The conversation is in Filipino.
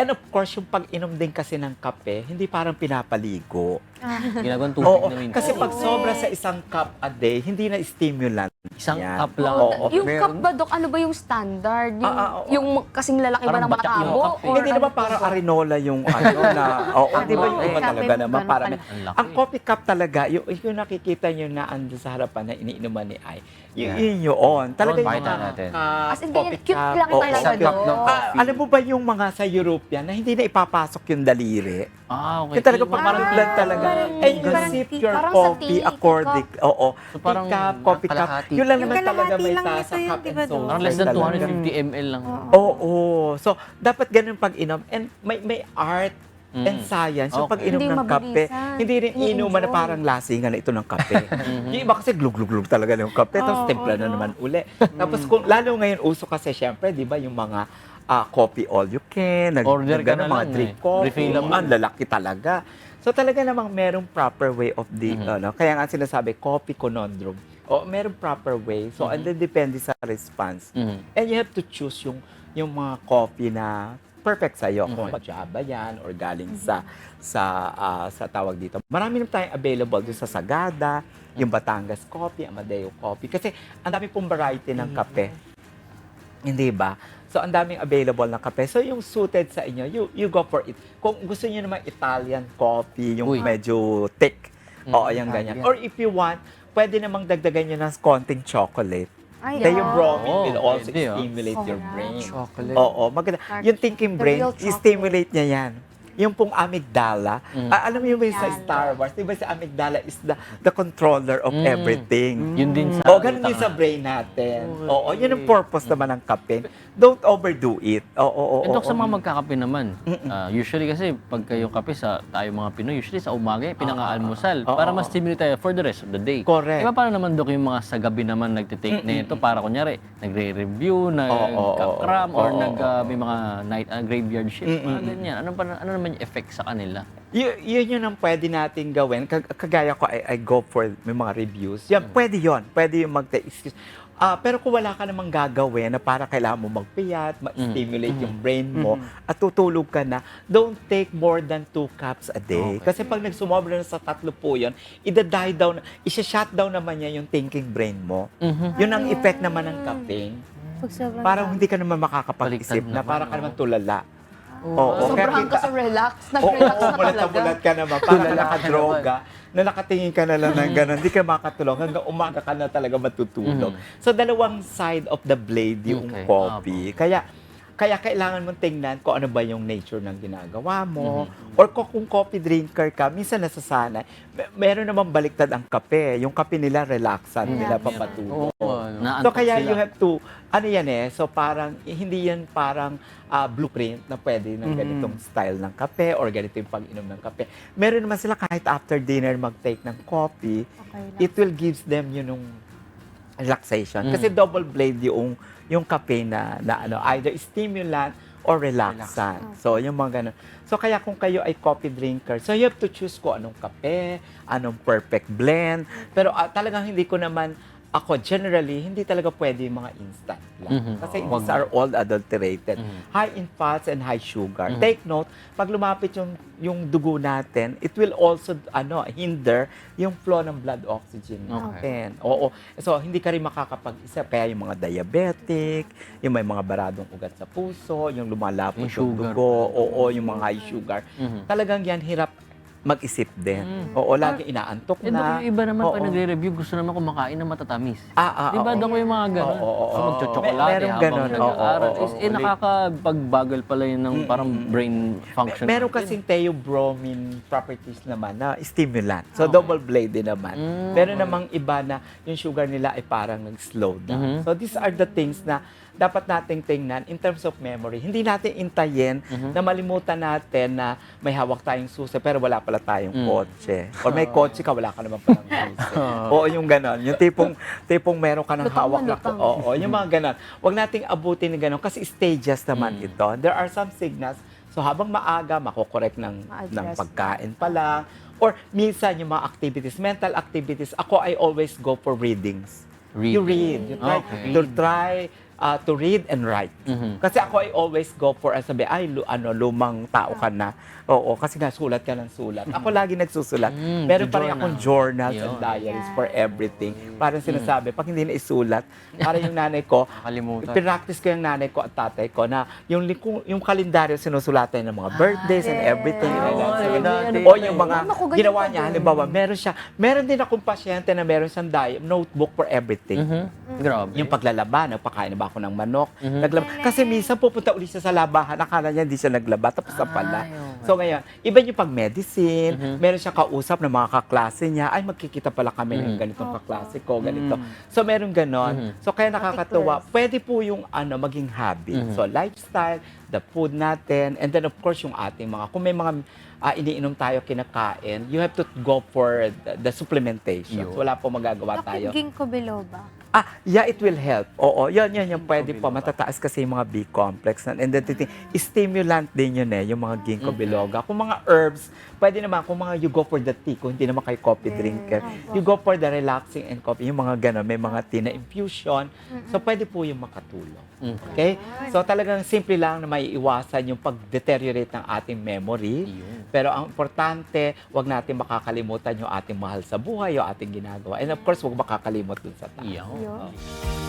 And of course, yung pag-inom din kasi ng kape, hindi parang pinapaligo. Ginagawang tubig Oo, na minsan. kasi pag sobra sa isang cup a day, hindi na stimulant. Isang yan. cup lang. Oo. yung Meron. cup ba, Dok, ano ba yung standard? Yung, Ah, ah, oo. yung kasing lalaki ba Parang ng batyak yung matabo? cup eh. Or Hindi ano naman po parang ba? arinola yung ano na, oo, di ba yung iba eh. talaga Kape, naman, ganun para pala. Ang laki. ang coffee cup talaga, yung, yung nakikita nyo na ando sa harapan na iniinuman ni Ay, yun, Yeah. yun yun. Talaga yung pakita mga natin. ah, As in, ganyan, coffee cute cup, lang oo. talaga, Isang cup Dok. ng Ah, coffee. alam mo ba yung mga sa European na hindi na ipapasok yung daliri? Ah, okay. Yung talaga Yung parang blood talaga. parang And you parang sip tea. your Parang sa coffee tea, according, oo. So, parang Tea cup, coffee cup. kalahati. Yun lang Yung naman talaga kalahati may lang tasa yun, cup di and soda. Dok? Parang less than Talaga. 250 ml lang. Oo. So, dapat ganun pag-inom. And may may art Mm. and science yung Okay. pag-inom Hindi ng kape. mabilisan. Hindi rin inuman na I-enjoy. parang lasingan na ito ng kape. yung iba kasi glug-glug-glug talaga ng kape. Tapos Oo, timpla na no? naman uli. Tapos kung, lalo ngayon uso kasi syempre, di ba, yung mga ah, coffee all you can, nag, Order ka na mga lang drip eh. coffee. Ang lalaki talaga. So talaga namang merong proper way of the, Mhm. ano, kaya nga sinasabi, coffee conundrum. O merong proper way. So, and then depende sa response. Mhm. And you have to choose yung yung mga coffee na perfect sa iyo. Kung Okay. Java yan or galing sa sa ah, sa tawag dito. Marami naman tayong available doon sa Sagada, yung Batangas Coffee, Amadeo Coffee. Kasi ang dami pong variety ng kape. Hindi ba? So, ang daming available na kape. So, yung suited sa inyo, you, you go for it. Kung gusto niyo naman Italian coffee, yung Uy. medyo thick, oo, Mm, yung ganyan. Or if you want, pwede namang dagdagan nyo ng konting chocolate. Ay, Then yung bromine Oo, will also pwede, ah. stimulate your Alright. brain. Chocolate. Oo, maganda. Dark Yung thinking The brain, real chocolate. i-stimulate niya yan. Yung pong amygdala, Mm. ah, alam mo yung ba yung sa. Star Wars, di ba si amygdala is the, the controller of Mm. everything. Yun din sa... O, ganun din sa brain natin. Oo, yun ang purpose naman ng kape. Don't overdo it. Oo, oo, oo. Dok, sa mga magkakape naman, ah, usually kasi pag kayo kape sa tayo mga Pinoy, usually sa umaga, eh, pinangaalmusal Ah, para oo. ma-stimulate tayo for the rest of the day. Correct. Iba paano naman, Dok, yung mga sa gabi naman nagtitake na ito para kunyari, nagre-review, nagka-cram, or nag, may mga night graveyard shift, Mm, mga mm, ganyan. Ano, pa, ano naman yung effect sa kanila? Y- yun yun ang pwede natin gawin. Kag- kagaya ko, I, I go for may mga reviews. Yan, pwede yon Pwede yung mag excuse. Ah, pero kung wala ka namang gagawin na para kailangan mo magpiyat, ma-stimulate yung brain mo, at tutulog ka na, don't take more than two cups a day. Okay. Kasi pag nagsumobra na sa tatlo po yun, ida-die down, isa-shut down naman niya yung thinking brain mo. Yun ang effect naman ng caffeine. Pag sobrang Parang hindi ka naman makakapag-isip na para ka naman tulala. Oo, kaya Sobrang kita- ka sa relax. Nag-relax oo, na mulat na talaga. mulat ka naman. Para nakadroga, na nakatingin ka na lang ng gano'n, hindi ka makatulog. Hanggang umaga ka na talaga matutulog. So, dalawang side of the blade yung Okay. coffee. Kaya, kaya kailangan mong tingnan kung ano ba yung nature ng ginagawa mo. Or kung, coffee drinker ka, minsan nasasanay. Mer- Meron naman baliktad ang kape. Yung kape nila, relaxant nila, papatulog. ano. So kaya sila. you have to, ano yan eh, so parang, eh, hindi yan parang ah, blueprint na pwede ng ganitong style ng kape or ganito yung pag-inom ng kape. Meron naman sila kahit after dinner mag-take ng coffee, Okay lang. it will gives them yun yung relaxation. Mm. Kasi double blade yung yung kape na, na ano, either stimulant or relaxant. So, yung mga ganun. So, kaya kung kayo ay coffee drinker, so you have to choose kung anong kape, anong perfect blend. Pero ah, talagang hindi ko naman, ako generally, hindi talaga pwede yung mga instant lang. Mhm. Kasi Oo. these are all adulterated. Mhm. High in fats and high sugar. Mhm. Take note, pag lumapit yung, yung dugo natin, it will also ano hinder yung flow ng blood oxygen Okay. natin. Oo. So, hindi ka rin makakapag-isa. Kaya yung mga diabetic, yung may mga baradong ugat sa puso, yung lumalapot Yung yung dugo, oo, yung mga high sugar. Mhm. Talagang yan, hirap mag-isip din. Mm. Oo, lagi inaantok Eh, Dok, na. yung iba naman Oo. pag nagre-review, gusto naman kumakain ng matatamis. Ah, ah, Di ba, oo. Dok, yung mga gano'n? Oo, oo, So, oo. magchochokolate Mer- merong habang ganun, nag-aaral. oo, oo, Is, eh, oo. nakakapagbagal pala yun ng parang brain function. Meron kasing theobromine properties naman na stimulant. So, Okay. double blade din naman. Mm, Meron namang iba na yung sugar nila ay parang nag-slow down. Mhm. So, these are the things na dapat nating tingnan in terms of memory. Hindi natin intayin Mhm. na malimutan natin na may hawak tayong susi pero wala pala tayong Mm. kotse. Or may kotse ka, wala ka naman palang susi. Oo, yung ganon. Yung tipong, tipong meron ka ng Lutang hawak na lutang. Oo, yung mga ganon. Huwag nating abutin ng ganon kasi stages naman Mm. ito. There are some signals. So habang maaga, makokorek ng, ng pagkain pa lang. Or minsan yung mga activities, mental activities, ako I always go for readings. You read. You try Okay. to try uh, to read and write. Mhm. Kasi ako I always go for, uh, sabi, ay, lu- ano, lumang tao ka na. Oo, kasi nasulat ka ng sulat. Ako lagi nagsusulat. Mm, Meron pa rin journal. akong journals and Yun. diaries Yeah. for everything. Parang sinasabi, pag hindi na isulat, parang yung nanay ko, Nakalimutan. pinractice ko yung nanay ko at tatay ko na yung, liku- yung kalendaryo sinusulatan ng mga birthdays and everything. Oo, sa- dati. o yung mga Mama ko, ganyan ginawa niya, halimbawa, meron siya, meron din akong pasyente na meron siyang diary, notebook for everything. Mhm. Grabe. Yung paglalaban, nagpakain na ba ako ng manok? Mhm. Naglaba. Kasi minsan pupunta ulit siya sa labahan, akala niya hindi siya naglaba, tapos na pala. Ay, okay. So ngayon, iba yung pag-medicine, Mhm. meron siya kausap ng mga kaklase niya, ay magkikita pala kami ng Mhm. ganitong kaklase ko, ganito. Mhm. So meron ganon. Mhm. So kaya nakakatuwa, pwede po yung ano maging habit. Mhm. So lifestyle, the food natin, and then of course yung ating mga, kung may mga ah, iniinom tayo, kinakain, you have to go for the, the supplementation. Yun. So, wala po magagawa tayo. Bakit ginkgo biloba? Ah, yeah, it will help. Oo, yun, yun, yung pwede po. Matataas kasi yung mga B-complex. And then, titing, stimulant din yun eh, yung mga ginkgo biloba. Kung mga herbs, pwede naman, kung mga you go for the tea, kung hindi naman kayo coffee drinker, you go for the relaxing and coffee, yung mga gano'n, may mga tea na infusion. So, pwede po yung makatulong. Okay? So, talagang simple lang na may iwasan yung pag-deteriorate ng ating memory. Pero ang importante, wag natin makakalimutan yung ating mahal sa buhay, yung ating ginagawa. And of course, wag makakalimot dun sa tao. Iyaw. Yun.